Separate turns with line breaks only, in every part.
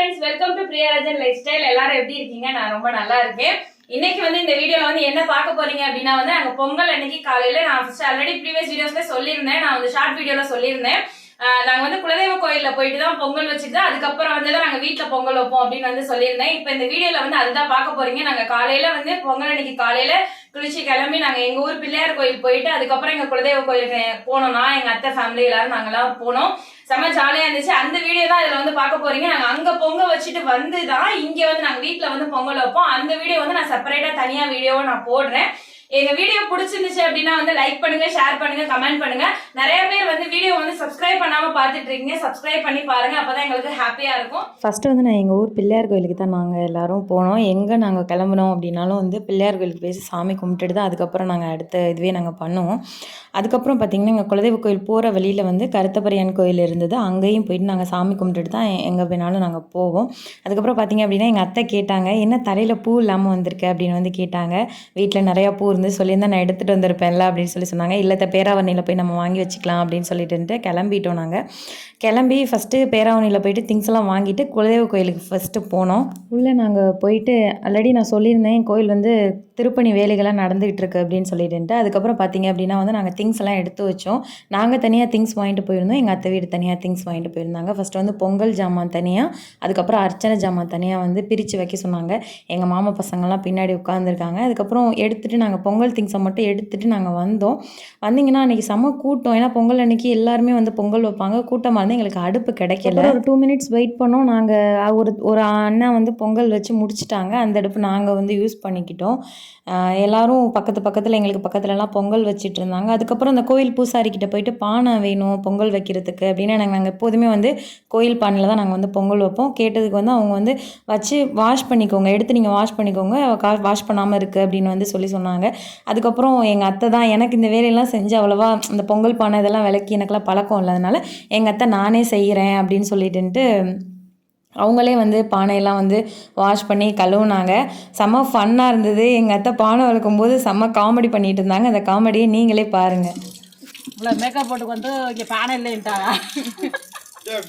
Friends welcome to Priyarajan lifestyle எல்லாரும் எப்படி இருக்கீங்க? நான் ரொம்ப நல்லா இருக்கேன். இன்னைக்கு வந்து இந்த வீடியோல வந்து என்ன பார்க்க போறீங்க அப்படின்னா வந்து நாங்க பொங்கல் அன்னைக்கு காலையில நான் ஆல்ரெடி ப்ரீவியஸ் வீடியோஸ்ல சொல்லியிருந்தேன். நான் வந்து ஷார்ட் வீடியோல சொல்லியிருந்தேன். நாங்க வந்து குலதெய்வ கோயில்ல போயிட்டு தான் பொங்கல் வச்சுட்டு அதுக்கப்புறம் வந்து தான் நாங்க வீட்டுல பொங்கல் வைப்போம் அப்படின்னு வந்து சொல்லியிருந்தேன். இப்போ இந்த வீடியோல வந்து அதுதான் பார்க்க போறீங்க. நாங்க காலையில வந்து பொங்கல் அன்னைக்கு காலையில குளிச்சு கிளம்பி நாங்க எங்க ஊர் பிள்ளையார் கோயில் போயிட்டு அதுக்கப்புறம் எங்க குலதெய்வ கோயிலுக்கு போனோம்னா எங்க அத்தை ஃபேமிலி எல்லாரும் நாங்கெல்லாம் போனோம். செம்ம ஜாலியா இருந்துச்சு. அந்த வீடியோ தான் இதுல வந்து பார்க்க போறீங்க. நாங்க அங்க பொங்க வச்சுட்டு வந்து தான் இங்க வந்து நாங்க வீட்டுல வந்து பொங்கல் வைப்போம். அந்த வீடியோ வந்து நான் செப்பரேட்டா தனியா வீடியோவை நான் போடுறேன். எங்க வீடியோ பிடிச்சிருந்துச்சு அப்படின்னா வந்து லைக் பண்ணுங்க ஷேர் பண்ணுங்க கமெண்ட் பண்ணுங்க. நிறைய பேர் வந்து வீடியோ வந்து சப்ஸ்கிரைப் பண்ணாம பாத்துட்டு இருக்கீங்க. சப்ஸ்கிரைப் பண்ணி பாருங்க அப்பதான் எங்களுக்கு ஹாப்பியா இருக்கும்.
ஃபஸ்ட்டு வந்து நான் எங்கள் ஊர் பிள்ளையார் கோயிலுக்கு தான் நாங்கள் எல்லாரும் போனோம். எங்கே நாங்கள் கிளம்புனோம் அப்படின்னாலும் வந்து பிள்ளையார் கோயிலுக்கு போய் சாமி கும்பிட்டுட்டு தான் அதுக்கப்புறம் நாங்கள் அடுத்த இதுவே நாங்கள் பண்ணுவோம். அதுக்கப்புறம் பார்த்திங்கன்னா எங்கள் குலதெய்வ கோயில் போகிற வழியில் வந்து கருத்தப்பரியன் கோயில் இருந்தது. அங்கேயும் போயிட்டு நாங்கள் சாமி கும்பிட்டுட்டு தான் எங்கே வேணாலும் நாங்கள் போவோம். அதுக்கப்புறம் பார்த்திங்க அப்படின்னா எங்கள் அத்தை கேட்டாங்க என்ன தலையில் பூ இல்லாமல் வந்திருக்கு? அப்படின்னு வந்து கேட்டாங்க. வீட்டில் நிறையா பூ இருந்து சொல்லியிருந்தா நான் எடுத்துகிட்டு வந்திருப்பேன்ல அப்படின்னு சொல்லி சொன்னாங்க. இல்லை பேராவரணியில் போய் நம்ம வாங்கி வச்சுக்கலாம் அப்படின்னு சொல்லிட்டு கிளம்பிட்டோம் நாங்கள் கிளம்பி ஃபஸ்ட்டு பேராவணியில் போயிட்டு திங்ஸ் எல்லாம் வாங்கிட்டு குலதெய்வ கோயிலுக்கு ஃபஸ்ட்டு போனோம். உள்ளே நாங்கள் போயிட்டு ஆல்ரெடி நான் சொல்லியிருந்தேன் கோயில் வந்து திருப்பணி வேலைகள்லாம் நடந்துகிட்டு இருக்கு அப்படின்னு சொல்லிட்டு அதுக்கப்புறம் பார்த்தீங்க அப்படின்னா வந்து நாங்கள் திங்ஸ் எல்லாம் எடுத்து வச்சோம். நாங்கள் தனியாக திங்ஸ் வாங்கிட்டு போயிருந்தோம். எங்கள் அத்தை வீடு தனியாக திங்ஸ் வாங்கிட்டு போயிருந்தாங்க. ஃபஸ்ட்டு வந்து பொங்கல் ஜாமான் தனியாக அதுக்கப்புறம் அர்ச்சனை ஜாமான் தனியாக வந்து பிரித்து வைக்க சொன்னாங்க. எங்கள் மாமா பசங்கள்லாம் பின்னாடி உட்காந்துருக்காங்க அதுக்கப்புறம் எடுத்துகிட்டு நாங்கள் பொங்கல் திங்ஸை மட்டும் எடுத்துகிட்டு நாங்கள் வந்தோம். வந்தீங்கன்னா அன்றைக்கி செம்ம கூட்டம். ஏன்னா பொங்கல் அன்னைக்கு எல்லாருமே வந்து பொங்கல் வைப்பாங்க. கூட்டமாக இருந்து எங்களுக்கு அடுப்பு கிடைக்கல. ஒரு டூ மினிட்ஸ் வெயிட் பண்ணோம். நாங்கள் ஒரு ஒரு அண்ணா வந்து பொங்கல் வச்சு முடிச்சிட்டாங்க. அந்த அடுப்பு நாங்கள் வந்து யூஸ் பண்ணிக்கிட்டோம். எல்லாரும் பக்கத்து பக்கத்தில் எங்களுக்கு பக்கத்துலலாம் பொங்கல் வச்சுட்டு இருந்தாங்க அதுக்கப்புறம் அந்த கோயில் பூசாரிக்கிட்ட போயிட்டு பானை வேணும் பொங்கல் வைக்கிறதுக்கு அப்படின்னு நாங்கள் நாங்கள் எப்போதுமே வந்து கோயில் பானையில் தான் நாங்கள் வந்து பொங்கல் வைப்போம். கேட்டதுக்கு வந்து அவங்க வந்து வச்சு வாஷ் பண்ணிக்கோங்க எடுத்து நீங்கள் வாஷ் பண்ணிக்கோங்க கா வாஷ் பண்ணாமல் இருக்குது அப்படின்னு வந்து சொல்லி சொன்னாங்க. அதுக்கப்புறம் எங்கள் அத்தை தான் எனக்கு இந்த வேலையெல்லாம் செஞ்சு அவ்வளோவா இந்த பொங்கல் பானை இதெல்லாம் விளக்கி எனக்கெல்லாம் பழக்கம் இல்லாதனால எங்கள் அத்தை நானே செய்கிறேன் அப்படின்னு சொல்லிட்டுன்ட்டு அவங்களே வந்து பானையெல்லாம் வந்து வாஷ் பண்ணி கழுவுனாங்க. செம்ம ஃபன்னாக இருந்தது. எங்கள் அத்தை பானை வளர்க்கும் போது செம்ம காமெடி பண்ணிட்டு இருந்தாங்க. அந்த காமெடியை நீங்களே பாருங்கள்
இவ்வளோ மேக்கப் போட்டு வந்து இங்கே பானை இல்லைன்ட்டாங்க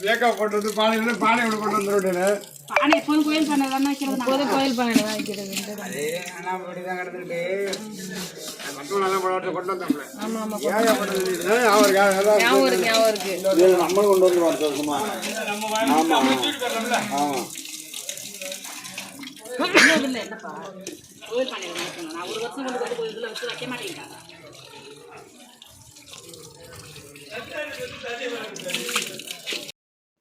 மேக்கப் போட்டது பானை இல்லை பானை கொண்டு வந்துருட்டேன்
பானை எப்போதும் கோயில் பானை தானே எப்போதும் கோயில் ஞாபகம் இருக்கு
நம்ம கொண்டு வந்து வருஷம்
இன்னும் இல்லை என்னப்பா கோயில் வைக்கணும் நான் ஒரு வருஷம் கொண்டு வந்து கோயில் வச்சு வைக்க மாட்டேங்கிறாங்க.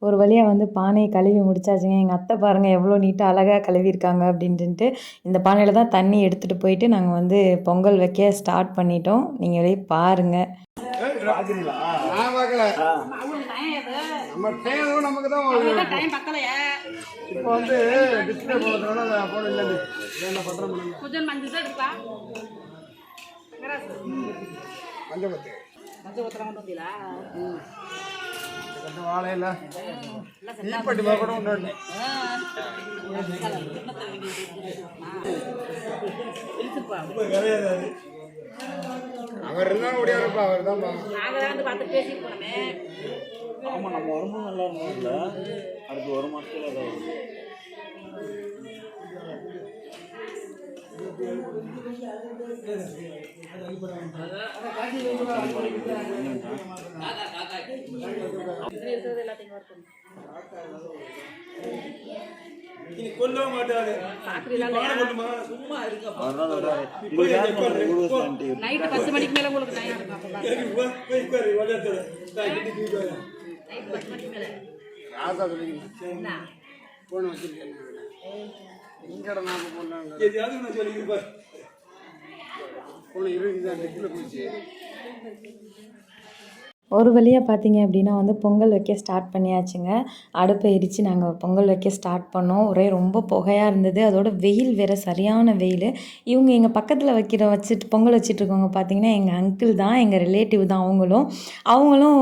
ஒரு வழியாக வந்து பானையை கழுவி முடிச்சாச்சுங்க. எங்கள் அத்தை பாருங்கள் எவ்வளோ நீட்டாக அழகாக கழுவிருக்காங்க அப்படின்ட்டு. இந்த பானையில் தான் தண்ணி எடுத்துகிட்டு போயிட்டு நாங்கள் வந்து பொங்கல் வைக்க ஸ்டார்ட் பண்ணிட்டோம். நீங்களே பாருங்கள்
நான் பார்க்கல நம்ம டைம் நமக்கு தான்
டைம் பக்கலையா
இப்போ வந்து டிஸ்பிளே போடுறதுனால போட இல்லை. என்ன பத்திரம் பண்ணுங்க?
கொஞ்சம் மஞ்சள் தான் எடுப்பா
மஞ்சள் பத்து
மஞ்சள் பத்திரம் கொண்டு வந்தீங்களா
இல்லை கூட கொண்டு வரணும் அவர் இருந்தாலும் முடியாதுப்பா அவர் தான்
ஆமாம் நம்ம வரும்போது நல்லா இருந்தோம்ல அடுத்து ஒரு மாதத்துல வராது. உங்களுக்கு யார் பண்ணுறது? உங்களுக்கு
பத்து மணிக்கு உங்களுக்கு டைம் பத்து மணிக்கு
ராதா சொல்லிக்கிறேன் போன வச்சிருக்கேன் நாம போனாங்க போன இருபது தான் போச்சு
ஒரு வழியாக பார்த்தீங்க அப்படின்னா வந்து பொங்கல் வைக்க ஸ்டார்ட் பண்ணியாச்சுங்க. அடுப்பை எரித்து நாங்கள் பொங்கல் வைக்க ஸ்டார்ட் பண்ணோம். ஒரே ரொம்ப புகையாக இருந்தது. அதோட வெயில் வேறு சரியான வெயில். இவங்க எங்கள் பக்கத்தில் வைக்கிற வச்சுட்டு பொங்கல் வச்சுட்ருக்கவங்க பார்த்தீங்கன்னா எங்கள் அங்கிள் தான் எங்கள் ரிலேட்டிவ் தான் அவங்களும். அவங்களும்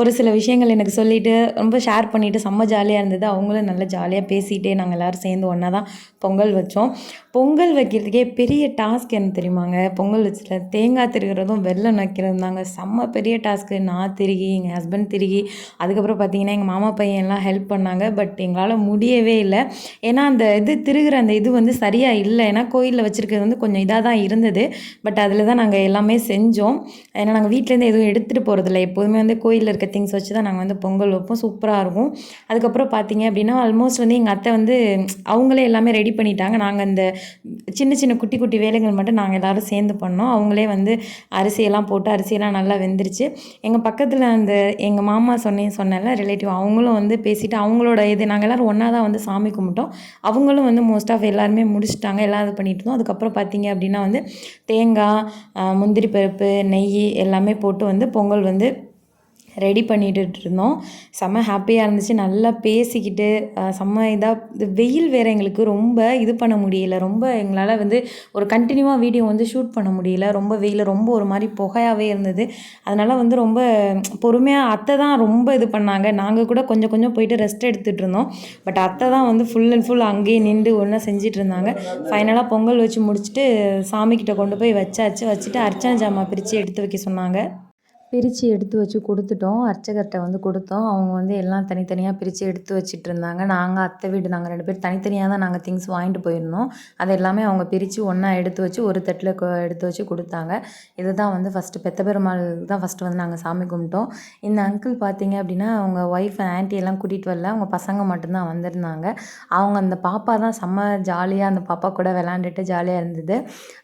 ஒரு சில விஷயங்கள் எனக்கு சொல்லிட்டு ரொம்ப ஷேர் பண்ணிவிட்டு செம்ம ஜாலியாக இருந்தது. அவங்களும் நல்லா ஜாலியாக பேசிகிட்டே நாங்கள் எல்லோரும் சேர்ந்து ஒன்றா தான் பொங்கல் வச்சோம். பொங்கல் வைக்கிறதுக்கே பெரிய டாஸ்க் என்ன தெரியுமாங்க? பொங்கல் வச்சுட்டு தேங்காய் திருகிறதும் வெள்ளம் வைக்கிறதும் தாங்க செம்ம பெரிய டாஸ்க்கு நான் நான் திருகி எங்கள் ஹஸ்பண்ட் திருகி. அதுக்கப்புறம் பார்த்தீங்கன்னா எங்கள் மாமா பையன் எல்லாம் ஹெல்ப் பண்ணாங்க. பட் எங்களால் முடியவே இல்லை. ஏன்னா அந்த இது திருகிற அந்த இது வந்து சரியாக இல்லை. ஏன்னா கோயிலில் வச்சுருக்கிறது வந்து கொஞ்சம் இதாக தான் இருந்தது. பட் அதில் தான் நாங்கள் எல்லாமே செஞ்சோம். ஏன்னா நாங்கள் வீட்டிலேருந்து எதுவும் எடுத்துகிட்டு போகிறதில்ல எப்போதுமே வந்து கோயிலில் இருக்க திங்ஸ் வச்சு தான் நாங்கள் வந்து பொங்கல் வைப்போம். சூப்பராக இருக்கும். அதுக்கப்புறம் பார்த்தீங்க அப்படின்னா ஆல்மோஸ்ட் வந்து எங்கள் அத்தை வந்து அவங்களே எல்லாமே ரெடி பண்ணிட்டாங்க. நாங்கள் அந்த சின்ன சின்ன குட்டி குட்டி வேலைகள் மட்டும் நாங்கள் எல்லோரும் சேர்ந்து பண்ணோம். அவங்களே வந்து அரிசியெல்லாம் போட்டு அரிசியெல்லாம் நல்லா வெந்துருச்சு. எங்கள் பக்கம் பக்கத்தில் அந்த எங்கள் மாமா சொன்னேன் சொன்னேன்ல ரிலேட்டிவ் அவங்களும் வந்து பேசிவிட்டு அவங்களோட இது நாங்கள் எல்லோரும் ஒன்றா தான் வந்து சாமி கும்பிட்டோம். அவங்களும் வந்து மோஸ்ட் ஆஃப் எல்லாருமே முடிச்சிட்டாங்க எல்லாம் இது பண்ணிட்டு இருந்தோம். அதுக்கப்புறம் பார்த்தீங்க அப்படின்னா வந்து தேங்காய் முந்திரி பருப்பு நெய் எல்லாமே போட்டு வந்து பொங்கல் வந்து ரெடி பண்ணிட்டு இருந்தோம் செம்ம ஹாப்பியாக இருந்துச்சு. நல்லா பேசிக்கிட்டு செம்ம இதாக வெயில் வேறு எங்களுக்கு ரொம்ப இது பண்ண முடியல. ரொம்ப எங்களால் வந்து ஒரு கண்டினியூவாக வீடியோ வந்து ஷூட் பண்ண முடியல. ரொம்ப வெயில் ரொம்ப ஒரு மாதிரி புகையாகவே இருந்தது. அதனால் வந்து ரொம்ப பொறுமையாக அத்தை தான் ரொம்ப இது பண்ணாங்க. நாங்கள் கூட கொஞ்சம் கொஞ்சம் போயிட்டு ரெஸ்ட் எடுத்துகிட்டு இருந்தோம். பட் அத்தை தான் வந்து ஃபுல் அண்ட் ஃபுல் அங்கேயே நின்று ஒன்றா செஞ்சிட்டு இருந்தாங்க. ஃபைனலாக பொங்கல் வச்சு முடிச்சுட்டு சாமிக்கிட்ட கொண்டு போய் வச்சாச்சு. வச்சுட்டு அர்ச்சனை ஜாமா பிரித்து எடுத்து வைக்க சொன்னாங்க. பிரித்து எடுத்து வச்சு கொடுத்துட்டோம். அர்ச்சகர்கிட்ட வந்து கொடுத்தோம். அவங்க வந்து எல்லாம் தனித்தனியாக பிரித்து எடுத்து வச்சுட்டு இருந்தாங்க. நாங்கள் அத்தை வீடு நாங்கள் ரெண்டு பேர் தனித்தனியாக தான் நாங்கள் திங்ஸ் வாங்கிட்டு போயிருந்தோம். அது எல்லாமே அவங்க பிரித்து ஒன்றா எடுத்து வச்சு ஒரு தட்டில் எடுத்து வச்சு கொடுத்தாங்க. இதுதான் வந்து ஃபஸ்ட்டு பெத்த பெருமாள் தான் ஃபஸ்ட்டு வந்து நாங்கள் சாமி கும்பிட்டோம். இந்த அங்கிள் பார்த்தீங்க அப்படின்னா அவங்க ஒய்ஃப் ஆன்ட்டி எல்லாம் கூட்டிகிட்டு வரல. அவங்க பசங்க மட்டும்தான் வந்திருந்தாங்க. அவங்க அந்த பாப்பா தான் செம்ம ஜாலியாக அந்த பாப்பா கூட விளாண்டுட்டு ஜாலியாக இருந்தது.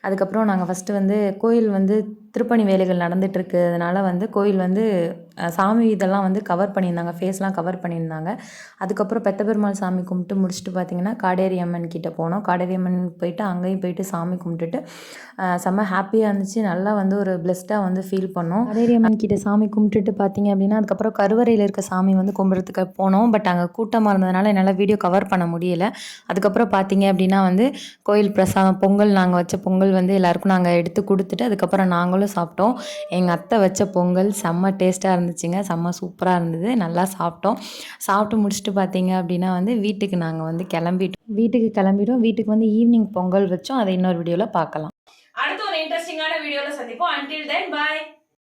அதுக்கப்புறம் நாங்கள் ஃபஸ்ட்டு வந்து கோயில் வந்து திருப்பணி வேலைகள் நடந்துகிட்ருக்கு அதனால் வந்து கோயில் வந்து சாமி இதெல்லாம் வந்து கவர் பண்ணியிருந்தாங்க. ஃபேஸ்லாம் கவர் பண்ணியிருந்தாங்க. அதுக்கப்புறம் பெத்த பெருமாள் சாமி கும்பிட்டு முடிச்சுட்டு பார்த்தீங்கன்னா காடேரி அம்மன் கிட்டே போனோம். காடேரி அம்மன் போயிட்டு அங்கேயும் போயிட்டு சாமி கும்பிட்டுட்டு செம்ம ஹாப்பியாக இருந்துச்சு. நல்லா வந்து ஒரு பிளெஸ்டாக வந்து ஃபீல் பண்ணோம். காடேரி அம்மன் கிட்டே சாமி கும்பிட்டுட்டு பார்த்தீங்க அப்படின்னா அதுக்கப்புறம் கருவறையில் இருக்க சாமி வந்து கும்பிட்றதுக்கு போனோம். பட் அங்கே கூட்டமாக இருந்ததுனால என்னால் வீடியோ கவர் பண்ண முடியல. அதுக்கப்புறம் பார்த்தீங்க அப்படின்னா வந்து கோயில் பிரசாதம் பொங்கல் நாங்கள் வச்ச பொங்கல் வந்து எல்லாருக்கும் நாங்கள் எடுத்து கொடுத்துட்டு அதுக்கப்புறம் நாங்களும் சாப்பிட்டோம். எங்கள் அத்தை வச்ச பொங்கல் செம்ம டேஸ்ட்டாக இருந்துச்சுங்க. செம்ம சூப்பராக இருந்தது. நல்லா சாப்பிட்டோம். சாப்பிட்டு முடிச்சுட்டு பார்த்தீங்க அப்படின்னா வந்து வீட்டுக்கு நாங்கள் வந்து கிளம்பிட்டோம். வீட்டுக்கு கிளம்பிட்டோம். வீட்டுக்கு வந்து ஈவினிங் பொங்கல் வச்சோம். அதை இன்னொரு வீடியோவில் பார்க்கலாம்
அடுத்த ஒரு இன்ட்ரெஸ்டிங்கான வீடியோவில் சந்திப்போம். அன்டில் தென் பாய்